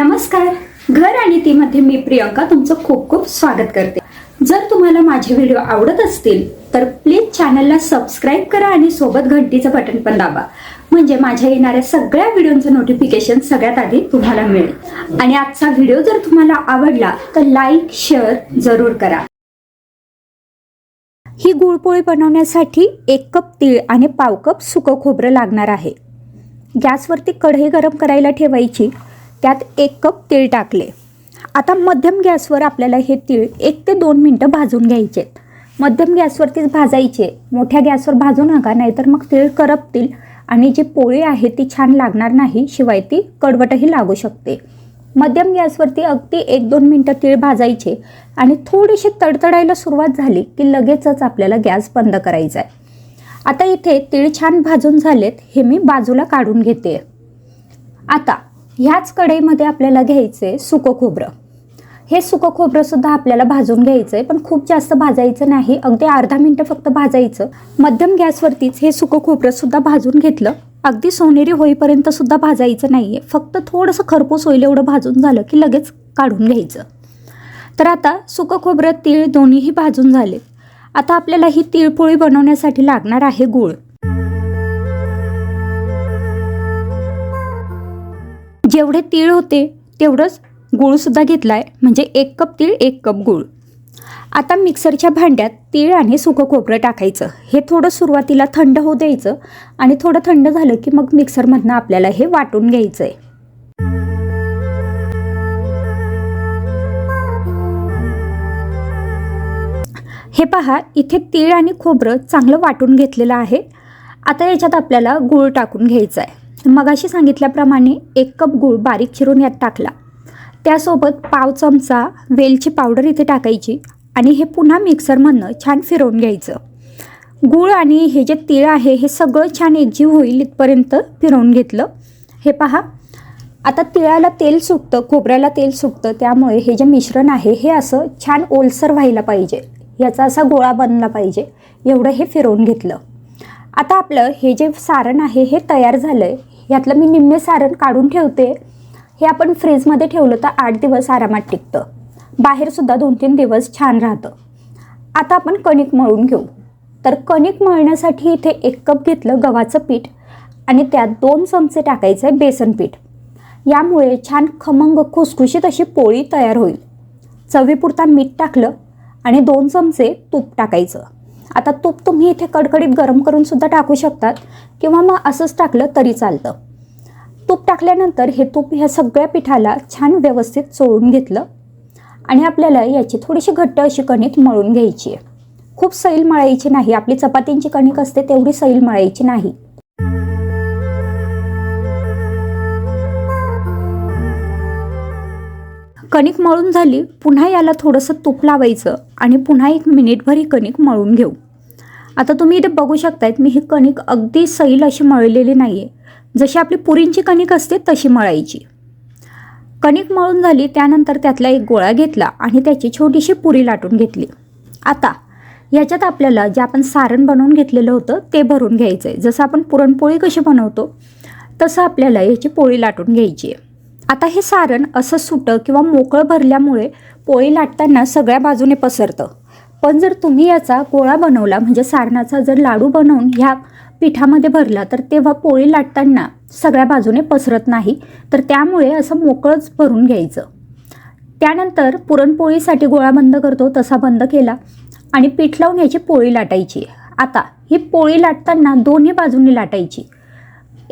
नमस्कार. घर आणि तीमध्ये मी प्रियंका तुमचं खूप खूप स्वागत करते. जर तुम्हाला माझे व्हिडिओ आवडत असतील तर प्लीज चॅनलला सबस्क्राईब करा आणि सोबत घंटीचं बटन पण दाबा. म्हणजे माझ्या येणाऱ्या सगळ्या व्हिडिओचं नोटिफिकेशन सगळ्यात आधी तुम्हाला मिळेल. आणि आजचा व्हिडिओ जर तुम्हाला आवडला तर लाईक शेअर जरूर करा. ही गुळपोळी बनवण्यासाठी एक कप तीळ आणि पाव कप सुकं खोबरं लागणार आहे. गॅसवरती कढई गरम करायला ठेवायची. त्यात एक कप तीळ टाकले. आता मध्यम गॅसवर आपल्याला हे तीळ एक ते दोन मिनटं भाजून घ्यायचे. मध्यम गॅसवरतीच भाजायचे. मोठ्या गॅसवर भाजू नका नाहीतर मग तीळ करपतील आणि जी पोळी आहे ती छान लागणार नाही शिवाय ती कडवटही लागू शकते. मध्यम गॅसवरती अगदी एक दोन मिनटं तीळ भाजायचे आणि थोडीशी तडतडायला सुरुवात झाली की लगेचच आपल्याला गॅस बंद करायचा आहे आता इथे तीळ छान भाजून झालेत हे मी बाजूला काढून घेते. आता ह्याच कढईमध्ये आपल्याला घ्यायचं आहे सुकं खोबरं. हे सुकं खोबरंसुद्धा आपल्याला भाजून घ्यायचं आहे पण खूप जास्त भाजायचं नाही अगदी अर्धा मिनटं फक्त भाजायचं. मध्यम गॅसवरतीच हे सुकं खोबरंसुद्धा भाजून घेतलं. अगदी सोनेरी होईपर्यंत सुद्धा भाजायचं नाही आहे फक्त थोडंसं खरपूस होईल एवढं भाजून झालं की लगेच काढून घ्यायचं. तर आता सुकं खोबरं तीळ दोन्हीही भाजून झाले आता आपल्याला ही तिळपोळी बनवण्यासाठी लागणार आहे गूळ. जेवढे तीळ होते तेवढंच गूळसुद्धा घेतला आहे म्हणजे एक कप तीळ एक कप गूळ. आता मिक्सरच्या भांड्यात तीळ आणि सुकं खोबरं टाकायचं. हे थोडं सुरुवातीला थंड होऊ द्यायचं आणि थोडं थंड झालं की मग मिक्सरमधनं आपल्याला हे वाटून घ्यायचं आहे हे पहा इथे तीळ आणि खोबरं चांगलं वाटून घेतलेलं आहे. आता याच्यात आपल्याला गूळ टाकून घ्यायचं आहे मगाशी सांगितल्याप्रमाणे एक कप गूळ बारीक चिरून यात टाकला. त्यासोबत पाव चमचा वेलची पावडर इथे टाकायची आणि हे पुन्हा मिक्सरमधनं छान फिरवून घ्यायचं. गूळ आणि हे जे तीळ आहे हे सगळं छान एकजीव होईल इथपर्यंत फिरवून घेतलं. हे पहा. आता तिळाला तेल सुटतं खोबऱ्याला तेल सुटतं त्यामुळे हे जे मिश्रण आहे हे असं छान ओलसर व्हायला पाहिजे. याचा असा गोळा बनला पाहिजे. एवढं हे फिरवून घेतलं. आता आपलं हे जे सारण आहे हे तयार झालं आहे ह्यातलं मी निम्मे सारण काढून ठेवते. हे आपण फ्रीजमध्ये ठेवलं तर आठ दिवस आरामात टिकतं. बाहेरसुद्धा दोन तीन दिवस छान राहतं. आता आपण कणिक मळून घेऊ. तर कणिक मळण्यासाठी इथे एक कप घेतलं गव्हाचं पीठ आणि त्यात दोन चमचे टाकायचे आहे बेसन पीठ. यामुळे छान खमंग खुसखुशीत अशी पोळी तयार होईल. चवीपुरता मीठ टाकलं आणि दोन चमचे तूप टाकायचं. आता तूप तुम्ही इथे कडकडीत गरम करून सुद्धा टाकू शकतात. किंवा मग असंच टाकलं तरी चालतं. तूप टाकल्यानंतर हे तूप ह्या सगळ्या पिठाला छान व्यवस्थित चोळून घेतलं. आणि आपल्याला याची थोडीशी घट्ट अशी कणिक मळून घ्यायची आहे. खूप सैल मळायची नाही. आपली चपातींची कणिक असते तेवढी सैल मळायची नाही. कणिक मळून झाली पुन्हा याला थोडंसं तूप लावायचं आणि पुन्हा एक मिनिटभर ही कणिक मळून घेऊ. आता तुम्ही इथे बघू शकतायत मी ही कणिक अगदी सैल अशी मळलेली नाही आहे जशी आपली पुरींची कणिक असते तशी मळायची. कणिक मळून झाली त्यानंतर त्यातला एक गोळा घेतला आणि त्याची छोटीशी पुरी लाटून घेतली. आता याच्यात आपल्याला जे आपण सारण बनवून घेतलेलं होतं ते भरून घ्यायचं आहे जसं आपण पुरणपोळी कशी बनवतो तसं आपल्याला याची पोळी लाटून घ्यायची आहे. आता हे सारण असं सुटं किंवा मोकळं भरल्यामुळे पोळी लाटताना सगळ्या बाजूने पसरतं. पण जर तुम्ही याचा गोळा बनवला म्हणजे सारणाचा जर लाडू बनवून ह्या पिठामध्ये भरला तर तेव्हा पोळी लाटताना सगळ्या बाजूने पसरत नाही तर त्यामुळे असं मोकळंच भरून घ्यायचं. त्यानंतर पुरणपोळीसाठी गोळा बंद करतो तसा बंद केला आणि पीठ लावून याची पोळी लाटायची. आता ही पोळी लाटताना दोन्ही बाजूनी लाटायची.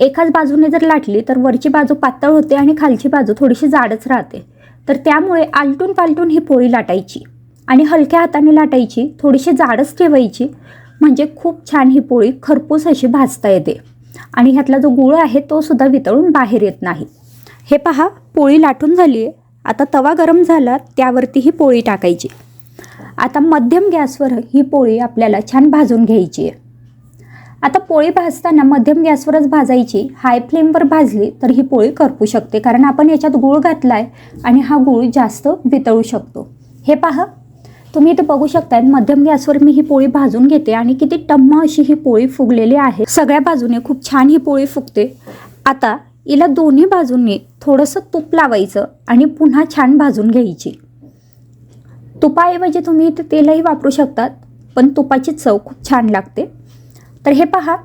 एकाच बाजूने जर लाटली तर वरची बाजू पातळ होते आणि खालची बाजू थोडीशी जाडच राहते. तर त्यामुळे आलटून पालटून ही पोळी लाटायची आणि हलक्या हाताने लाटायची थोडीशी जाडच ठेवायची म्हणजे खूप छान ही पोळी खरपूस अशी भाजता येते. आणि ह्यातला जो गुळ आहे तो सुद्धा वितळून बाहेर येत नाही. हे पहा पोळी लाटून झाली आहे आता तवा गरम झाला त्यावरती ही पोळी टाकायची. आता मध्यम गॅसवर ही पोळी आपल्याला छान भाजून घ्यायची आहे. आता पोळी भाजताना मध्यम गॅसवरच भाजायची. हाय फ्लेमवर भाजली तर ही पोळी करपू शकते. कारण आपण याच्यात गूळ घातला आहे आणि हा गूळ जास्त वितळू शकतो. हे पहा. तुम्ही इथे बघू शकताय मध्यम गॅसवर मी ही पोळी भाजून घेते आणि किती टम्म अशी ही पोळी फुगलेली आहे. सगळ्या बाजूने खूप छान ही पोळी फुगते. आता हिला दोन्ही बाजूंनी थोडंसं तूप लावायचं आणि पुन्हा छान भाजून घ्यायची. तुपाऐवजी तुम्ही इथे तेलही वापरू शकतात पण तुपाची चव खूप छान लागते. तर हे पहा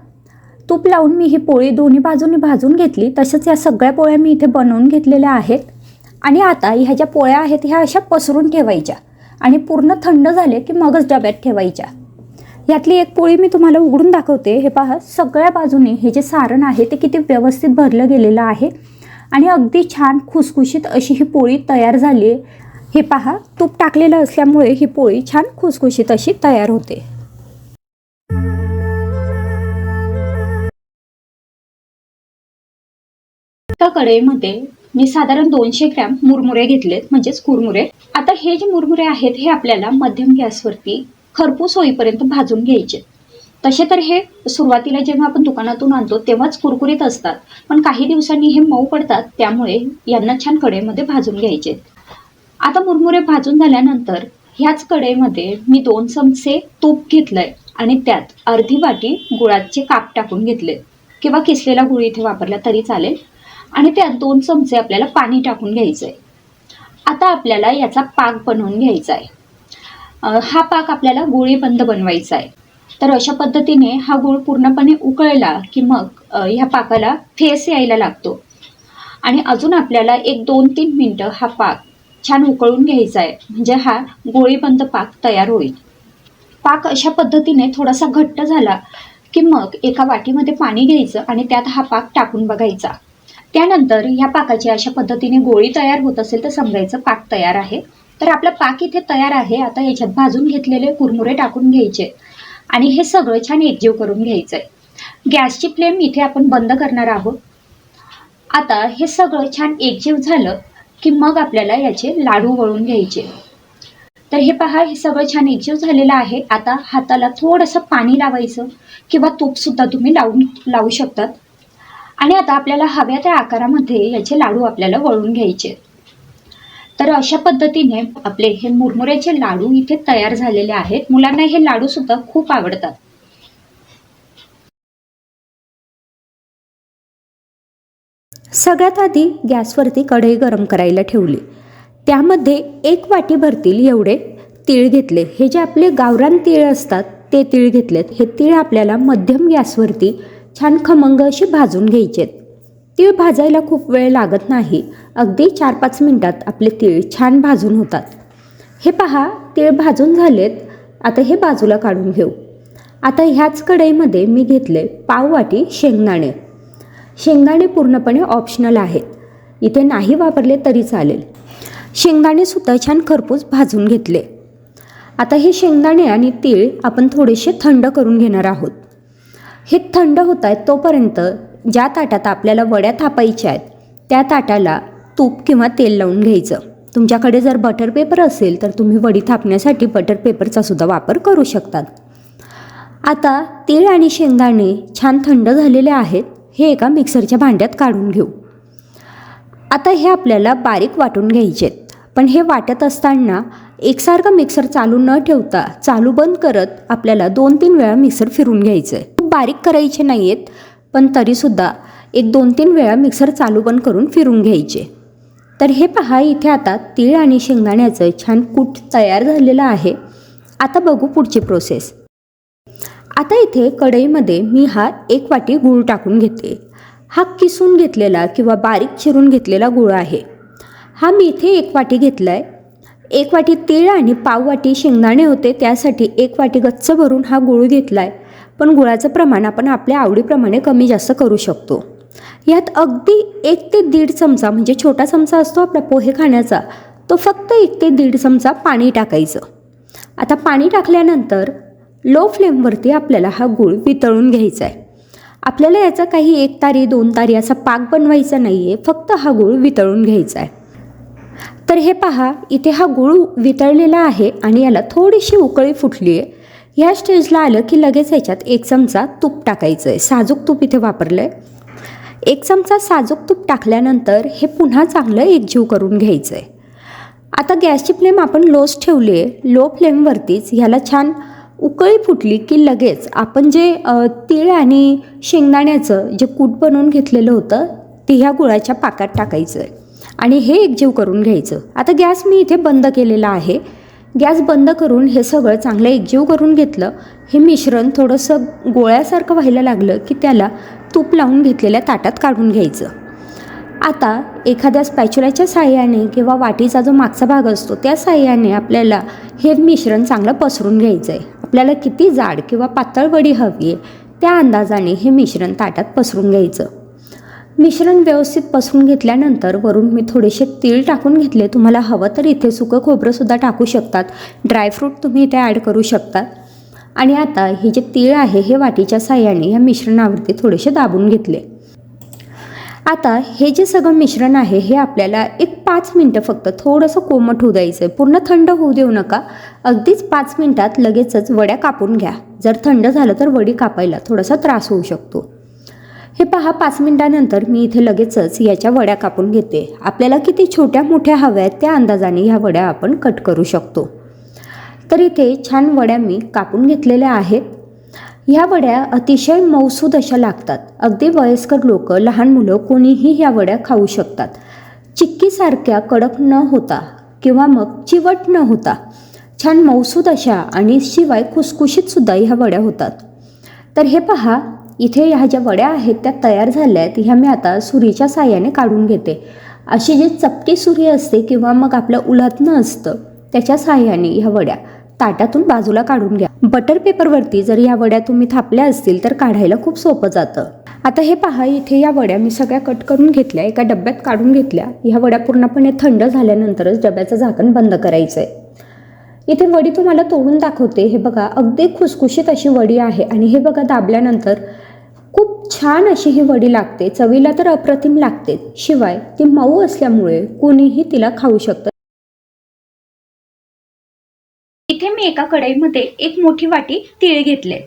तूप लावून मी ही पोळी दोन्ही बाजूंनी भाजून घेतली. तसंच या सगळ्या पोळ्या मी इथे बनवून घेतलेल्या आहेत. आणि आता ह्या ज्या पोळ्या आहेत ह्या अशा पसरून ठेवायच्या. आणि पूर्ण थंड झाले की मगच डब्यात ठेवायच्या. यातली एक पोळी मी तुम्हाला उघडून दाखवते. हे पहा सगळ्या बाजूने हे जे सारण आहे ते किती व्यवस्थित भरलं गेलेलं आहे. आणि अगदी छान खुसखुशीत अशी ही पोळी तयार झाली आहे. हे पहा तूप टाकलेलं असल्यामुळे ही पोळी छान खुसखुशीत अशी तयार होते. एका कढईमध्ये मी साधारण दोनशे ग्रॅम मुरमुरे घेतलेत म्हणजेच कुरमुरे. आता हे जे मुरमुरे आहेत हे आपल्याला मध्यम गॅसवरती खरपूस होईपर्यंत भाजून घ्यायचे. तसे तर हे सुरुवातीला जेव्हा आपण दुकानातून आणतो तेव्हाच कुरकुरीत असतात. पण काही दिवसांनी हे मऊ पडतात त्यामुळे यांना छान कढईमध्ये भाजून घ्यायचे. आता मुरमुरे भाजून झाल्यानंतर ह्याच कढईमध्ये मी दोन चमचे तूप घेतलंय आणि त्यात अर्धी वाटी गुळाचे काप टाकून घेतले किंवा किसलेला गुळ इथे वापरला तरी चालेल. आणि त्यात दोन चमचे आपल्याला पाणी टाकून घ्यायचं आहे आता आपल्याला याचा पाक बनवून घ्यायचा आहे हा पाक आपल्याला गोळीबंद बनवायचा आहे तर अशा पद्धतीने हा गूळ पूर्णपणे उकळला की मग ह्या पाकाला फेस यायला लागतो. आणि अजून आपल्याला एक दोन तीन मिनटं हा पाक छान उकळून घ्यायचा आहे म्हणजे हा गोळीबंद पाक तयार होईल. पाक अशा पद्धतीने थोडासा घट्ट झाला की मग एका वाटीमध्ये पाणी घ्यायचं आणि त्यात हा पाक टाकून बघायचा. त्यानंतर ह्या पाकाची अशा पद्धतीने गोळी तयार होत असेल तर समजायचं पाक तयार आहे. तर आपला पाक इथे तयार आहे. आता याच्यात भाजून घेतलेले कुरमुरे टाकून घ्यायचे. आणि हे सगळं छान एकजीव करून घ्यायचं आहे गॅसची फ्लेम इथे आपण बंद करणार आहोत. आता हे सगळं छान एकजीव झालं की मग आपल्याला याचे लाडू वळून घ्यायचे. तर हे पहा हे सगळं छान एकजीव झालेलं आहे. आता हाताला थोडंसं पाणी लावायचं किंवा तूपसुद्धा तुम्ही लावून लावू शकतात. आणि आता आपल्याला हव्या त्या आकारामध्ये याचे लाडू आपल्याला वळून घ्यायचे. तर अशा पद्धतीने आपले हे मुरमुऱ्याचे लाडू इथे तयार झालेले आहेत. मुलांना हे लाडू सुद्धा खूप आवडतात. सगळ्यात आधी गॅसवरती कढई गरम करायला ठेवली. त्यामध्ये एक वाटी भरतील एवढे तीळ घेतले. हे जे आपले गावरान तीळ असतात ते तीळ घेतलेत. हे तीळ आपल्याला मध्यम गॅसवरती छान खमंग असे भाजून घ्यायचेत. तीळ भाजायला खूप वेळ लागत नाही. अगदी चार पाच मिनटात आपले तीळ छान भाजून होतात. हे पहा तीळ भाजून झालेत. आता हे बाजूला काढून घेऊ. आता ह्याच कढईमध्ये मी घेतले पाव वाटी शेंगदाणे. शेंगदाणे पूर्णपणे ऑप्शनल आहेत. इथे नाही वापरले तरी चालेल. शेंगदाणेसुद्धा छान खरपूस भाजून घेतले. आता हे शेंगदाणे आणि तीळ आपण थोडेसे थंड करून घेणार आहोत. हे थंड होत आहेत तोपर्यंत ज्या ताटात आपल्याला वड्या थापायच्या आहेत त्या ताटाला तूप किंवा तेल लावून घ्यायचं. तुमच्याकडे जर बटर पेपर असेल तर तुम्ही वडी थापण्यासाठी बटर पेपरचा सुद्धा वापर करू शकतात. आता तीळ आणि शेंगदाणे छान थंड झालेले आहेत हे एका मिक्सरच्या भांड्यात काढून घेऊ. आता हे आपल्याला बारीक वाटून घ्यायचे आहेत पण हे वाटत असताना एकसारखा मिक्सर चालू न ठेवता चालू बंद करत आपल्याला दोन तीन वेळा मिक्सर फिरून घ्यायचं आहे खूप बारीक करायचे नाही आहेत पण तरीसुद्धा एक दोन तीन वेळा मिक्सर चालू बंद करून फिरून घ्यायचे. तर हे पहा इथे आता तीळ आणि शेंगदाण्याचं छान कूट तयार झालेलं आहे. आता बघू पुढची प्रोसेस आता इथे कढईमध्ये मी हा एक वाटी गूळ टाकून घेते. हा किसून घेतलेला किंवा बारीक चिरून घेतलेला गूळ आहे. हा मी इथे एक वाटी घेतला आहे एक वाटी तीळ आणि पाव वाटी शेंगदाणे होते त्यासाठी एक वाटी गच्च भरून हा गूळ घेतला आहे पण गुळाचं प्रमाण आपण आपल्या आवडीप्रमाणे कमी जास्त करू शकतो. यात अगदी एक ते दीड चमचा म्हणजे छोटा चमचा असतो आपला पोहे खाण्याचा तो फक्त एक ते दीड चमचा पाणी टाकायचं. आता पाणी टाकल्यानंतर लो फ्लेमवरती आपल्याला हा गूळ वितळून घ्यायचा आहे आपल्याला याचा काही एक तारी दोन तारी असा पाक बनवायचा नाही आहे फक्त हा गूळ वितळून घ्यायचा आहे तर हे पहा इथे हा गूळ वितळलेला आहे आणि याला थोडीशी उकळी फुटली आहे ह्या स्टेजला आलं की लगेच याच्यात एक चमचा तूप टाकायचं आहे साजूक तूप इथे वापरलं आहे एक चमचा साजूक तूप टाकल्यानंतर हे पुन्हा चांगलं एकजीव करून घ्यायचं आहे आता गॅसची फ्लेम आपण लोच ठेवली आहे लो फ्लेमवरतीच ह्याला छान उकळी फुटली की लगेच आपण जे तीळ आणि शेंगदाण्याचं जे कूट बनवून घेतलेलं होतं ते ह्या गुळाच्या पाकात टाकायचं आहे आणि हे एकजीव करून घ्यायचं. आता गॅस मी इथे बंद केलेला आहे. गॅस बंद करून हे सगळं चांगलं एकजीव करून घेतलं. हे मिश्रण थोडंसं गोळ्यासारखं व्हायला लागलं की त्याला तूप लावून घेतलेल्या ताटात काढून घ्यायचं. आता एखाद्या स्पॅच्युलाच्या साह्याने किंवा वाटीचा जो मागचा भाग असतो त्या साह्याने आपल्याला हे मिश्रण चांगलं पसरून घ्यायचं आहे आपल्याला किती जाड किंवा पातळ वडी हवी आहे त्या अंदाजाने हे मिश्रण ताटात पसरून घ्यायचं. मिश्रण व्यवस्थित पसरून घेतल्यानंतर वरून मी थोडेसे तीळ टाकून घेतले. तुम्हाला हवं तर इथे सुकं खोबरंसुद्धा टाकू शकतात. ड्रायफ्रूट तुम्ही इथे ॲड करू शकतात. आणि आता हे जे तीळ आहे हे वाटीच्या साह्याने या मिश्रणावरती थोडेसे दाबून घेतले. आता हे जे सगळं मिश्रण आहे हे आपल्याला एक पाच मिनटं फक्त थोडंसं कोमट होऊ द्यायचं आहे पूर्ण थंड होऊ देऊ नका. अगदीच पाच मिनटात लगेचच वड्या कापून घ्या. जर थंड झालं तर वडी कापायला थोडासा त्रास होऊ शकतो. हे पहा पाच मिनटानंतर मी इथे लगेचच याच्या वड्या कापून घेते. आपल्याला किती छोट्या मोठ्या हव्या आहेत त्या अंदाजाने ह्या वड्या आपण कट करू शकतो. तर इथे छान वड्या मी कापून घेतलेल्या आहेत. ह्या वड्या अतिशय मौसूद अशा लागतात. अगदी वयस्कर लोक लहान मुलं कोणीही ह्या वड्या खाऊ शकतात. चिक्कीसारख्या कडक न होता किंवा मग चिवट न होता छान मौसूद अशा आणि शिवाय खुसखुशीतसुद्धा ह्या वड्या होतात. तर हे पहा इथे ह्या ज्या वड्या आहेत त्या तयार झाल्या आहेत ह्या मी आता सुरीच्या साह्याने काढून घेते. अशी जी चपटी सुरी असते किंवा मग आपलं उलथनं असतं त्याच्या साह्याने ह्या वड्या ताटातून बाजूला काढून घ्या. बटर पेपरवरती जर या वड्या तुम्ही थापल्या असतील तर काढायला खूप सोपं जातं. आता हे पहा इथे या वड्या मी सगळ्या कट करून घेतल्या एका डब्यात काढून घेतल्या. ह्या वड्या पूर्णपणे थंड झाल्यानंतरच डब्याचं झाकण बंद करायचं आहे इथे वडी तुम्हाला तोडून दाखवते. हे बघा अगदी खुसखुशीत अशी वडी आहे आणि हे बघा दाबल्यानंतर खूप छान अशी ही वडी लागते. चवीला तर अप्रतिम लागते. शिवाय ती मऊ असल्यामुळे कोणीही तिला खाऊ शकतं इथे मी एका कढईमध्ये एक मोठी वाटी तीळ घेतले.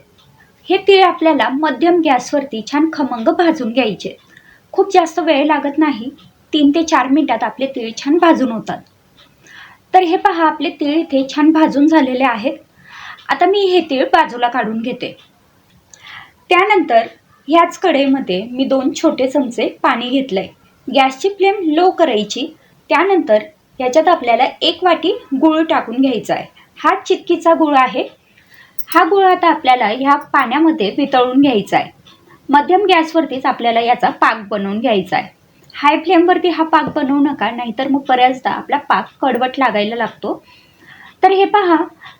हे तीळ आपल्याला मध्यम गॅसवरती छान खमंग भाजून घ्यायचे. खूप जास्त वेळ लागत नाही. तीन ते चार मिनिटात आपले तीळ छान भाजून होतात. तर हे पहा आपले तीळ इथे छान भाजून झालेले आहेत. आता मी हे तीळ बाजूला काढून घेते. त्यानंतर ह्याच कढईमध्ये मी दोन छोटे चमचे पाणी घेतलंय. गॅसची फ्लेम लो करायची त्यानंतर ह्याच्यात आपल्याला एक वाटी गूळ टाकून घ्यायचा आहे हा चिटकीचा गूळ आहे. हा गुळ आता आपल्याला ह्या पाण्यामध्ये वितळून घ्यायचा आहे मध्यम गॅसवरतीच आपल्याला याचा पाक बनवून घ्यायचा आहे हाय फ्लेमवरती हा पाक बनवू नका नाहीतर मग बऱ्याचदा आपला पाक कडवट लागायला लागतो. तर हे पहा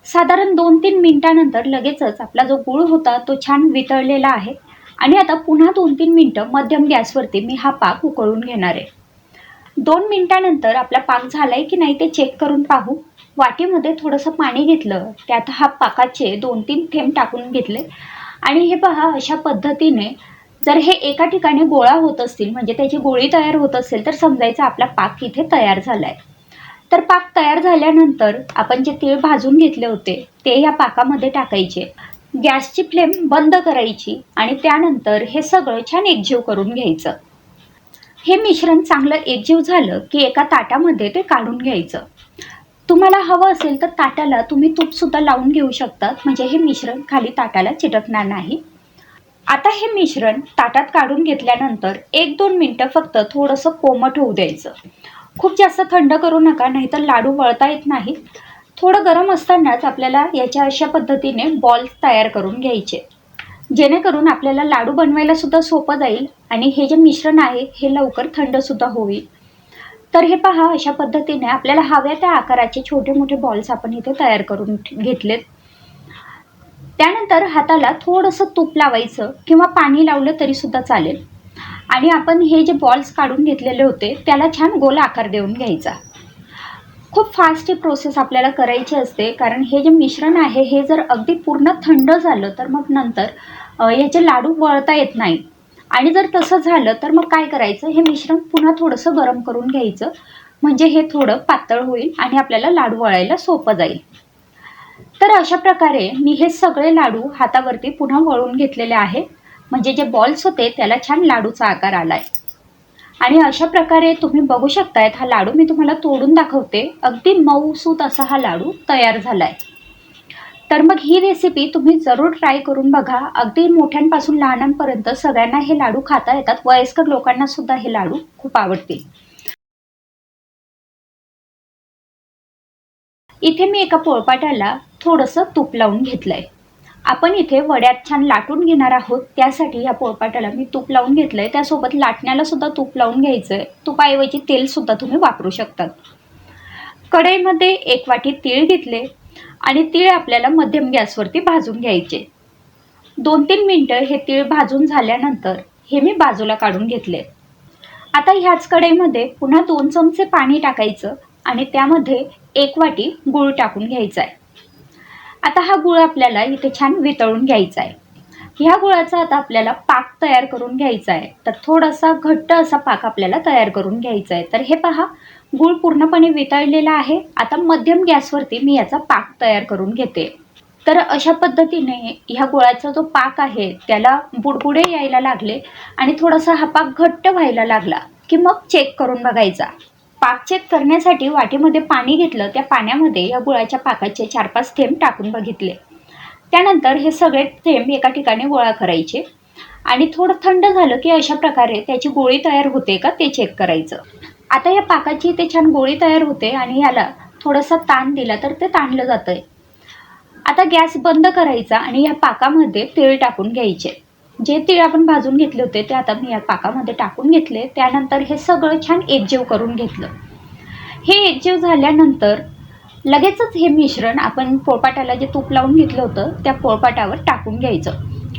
साधारण दोन तीन मिनिटानंतर लगेचच आपला जो गूळ होता तो छान वितळलेला आहे. आणि आता पुन्हा दोन तीन मिनटं मध्यम गॅसवरती मी हा पाक उकळून घेणार आहे. दोन मिनटानंतर आपला पाक झाला आहे की नाही ते चेक करून पाहू. वाटीमध्ये थोडंसं पाणी घेतलं त्यात हा पाकाचे दोन तीन थेंब टाकून घेतले. आणि हे पहा अशा पद्धतीने जर हे एका ठिकाणी गोळा होत असतील म्हणजे त्याची गोळी तयार होत असेल तर समजायचं आपला पाक इथे तयार झाला आहे तर पाक तयार झाल्यानंतर आपण जे तीळ भाजून घेतले होते ते या पाकामध्ये टाकायचे. गॅसची फ्लेम बंद करायची आणि त्यानंतर हे सगळं छान एकजीव करून घ्यायचं. हे मिश्रण चांगलं एकजीव झालं की एका ताटामध्ये ते काढून घ्यायचं. तुम्हाला हवं असेल तर ताटाला तुम्ही तूपसुद्धा लावून घेऊ शकता म्हणजे हे मिश्रण खाली ताटाला चिटकणार नाही. आता हे मिश्रण ताटात काढून घेतल्यानंतर एक दोन मिनटं फक्त थोडंसं कोमट होऊ द्यायचं. खूप जास्त थंड करू नका नाहीतर लाडू वळता येत नाहीत. थोडं गरम असतानाच आपल्याला याच्या अशा पद्धतीने बॉल्स तयार करून घ्यायचे. जेणेकरून आपल्याला लाडू बनवायला सुद्धा सोपं जाईल आणि हे जे मिश्रण आहे हे लवकर थंडसुद्धा होईल. तर हे पहा अशा पद्धतीने आपल्याला हव्या त्या आकाराचे छोटे मोठे बॉल्स आपण इथे तयार करून घेतलेत. त्यानंतर हाताला थोडंसं तूप लावायचं किंवा पाणी लावलं तरीसुद्धा चालेल. आणि आपण हे जे बॉल्स काढून घेतलेले होते त्याला छान गोल आकार देऊन घ्यायचा. खूप फास्ट ही प्रोसेस आपल्याला करायची असते. कारण हे जे मिश्रण आहे हे जर अगदी पूर्ण थंड झालं तर मग नंतर याचे लाडू वळता येत नाही. आणि जर तसं झालं तर मग काय करायचं? हे मिश्रण पुन्हा थोडंसं गरम करून घ्यायचं. म्हणजे हे थोडं पातळ होईल आणि आपल्याला लाडू वळायला सोपं जाईल. तर अशा प्रकारे मी हे सगळे लाडू हातावरती पुन्हा वळून घेतलेले आहे. म्हणजे जे बॉल्स होते त्याला छान लाडूचा आकार आला आहे आणि अशा प्रकारे तुम्ही बघू शकतायत हा लाडू मी तुम्हाला तोडून दाखवते. अगदी मऊसूत असा हा लाडू तयार झालाय. तर मग ही रेसिपी तुम्ही जरूर ट्राय करून बघा. अगदी मोठ्यांपासून लहानांपर्यंत सगळ्यांना हे लाडू खाता येतात. वयस्कर लोकांना सुद्धा हे लाडू खूप आवडतील. इथे मी एका पोळपाट्याला थोडंसं तूप लावून घेतलंय. आपण इथे वड्यात छान लाटून घेणार आहोत. त्यासाठी ह्या पोळपाटाला मी तूप लावून घेतलंय. त्यासोबत लाटण्याला सुद्धा तूप लावून घ्यायचं आहे तुपाऐवजी तेल सुद्धा तुम्ही वापरू शकतात. कढईमध्ये एक वाटी तीळ घेतले आणि तीळ आपल्याला मध्यम गॅसवरती भाजून घ्यायचे. दोन तीन मिनटं हे तीळ भाजून झाल्यानंतर हे मी बाजूला काढून घेतले. आता ह्याच कढईमध्ये पुन्हा दोन चमचे पाणी टाकायचं आणि त्यामध्ये एक वाटी गूळ टाकून घ्यायचा आहे आता हा गूळ आपल्याला इथे छान वितळून घ्यायचा आहे. ह्या गुळाचा आता आपल्याला पाक तयार करून घ्यायचा आहे. तर थोडासा घट्ट असा पाक आपल्याला तयार करून घ्यायचा आहे. तर हे पहा गूळ पूर्णपणे वितळलेला आहे. आता मध्यम गॅसवरती मी याचा पाक तयार करून घेते. तर अशा पद्धतीने ह्या गुळाचा जो पाक आहे त्याला बुडबुडे यायला लागले आणि थोडासा हा पाक घट्ट व्हायला लागला की मग चेक करून बघायचा. पाक चेक करण्यासाठी वाटीमध्ये पाणी घेतलं त्या पाण्यामध्ये या गुळाच्या पाकाचे चार पाच थेंब टाकून बघितले. त्यानंतर हे सगळे थेंब एका ठिकाणी गोळा करायचे आणि थोडं थंड झालं की अशा प्रकारे त्याची गोळी तयार होते का ते चेक करायचं. आता या पाकाची ते छान गोळी तयार होते आणि याला थोडासा ताण दिला तर ते ताणलं जातं आहे आता गॅस बंद करायचा आणि या पाकामध्ये तेल टाकून घ्यायचे. जे तीळ आपण भाजून घेतले होते ते आता मी या पाकामध्ये टाकून घेतले. त्यानंतर हे सगळं छान एकजीव करून घेतलं. हे एकजीव झाल्यानंतर लगेचच हे मिश्रण आपण पोळपाटाला जे तूप लावून घेतलं होतं त्या पोळपाटावर टाकून घ्यायचं.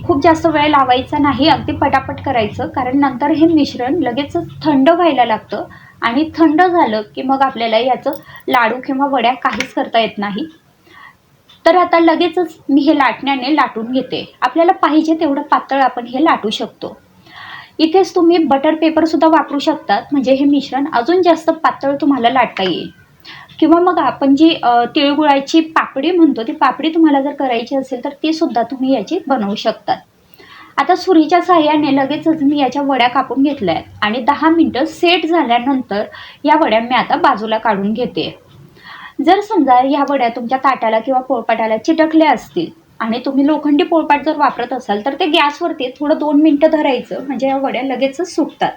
खूप जास्त वेळ लावायचा नाही अगदी पटापट करायचं कारण नंतर हे मिश्रण लगेचच थंड व्हायला लागतं. आणि थंड झालं की मग आपल्याला याचं लाडू किंवा वड्या काहीच करता येत नाही. तर आता लगेचच मी हे लाटण्याने लाटून घेते. आपल्याला पाहिजे तेवढं पातळ आपण हे लाटू शकतो. इथेच तुम्ही बटर पेपरसुद्धा वापरू शकतात. म्हणजे हे मिश्रण अजून जास्त पातळ तुम्हाला लाटता येईल. किंवा मग आपण जी तिळगुळाची पापडी म्हणतो ती पापडी तुम्हाला जर करायची असेल तर ती सुद्धा तुम्ही याची बनवू शकतात. आता सुरीच्या साह्याने लगेचच मी याच्या वड्या कापून घेतल्या आहेत आणि दहा मिनटं सेट झाल्यानंतर या वड्या मी आता बाजूला काढून घेते. जर समजा या वड्या तुमच्या ताटाला किंवा पोळपाटाला चिटकल्या असतील आणि तुम्ही लोखंडी पोळपाट जर वापरत असाल तर ते गॅसवरती थोडं दोन मिनटं धरायचं. म्हणजे या वड्या लगेचच सुटतात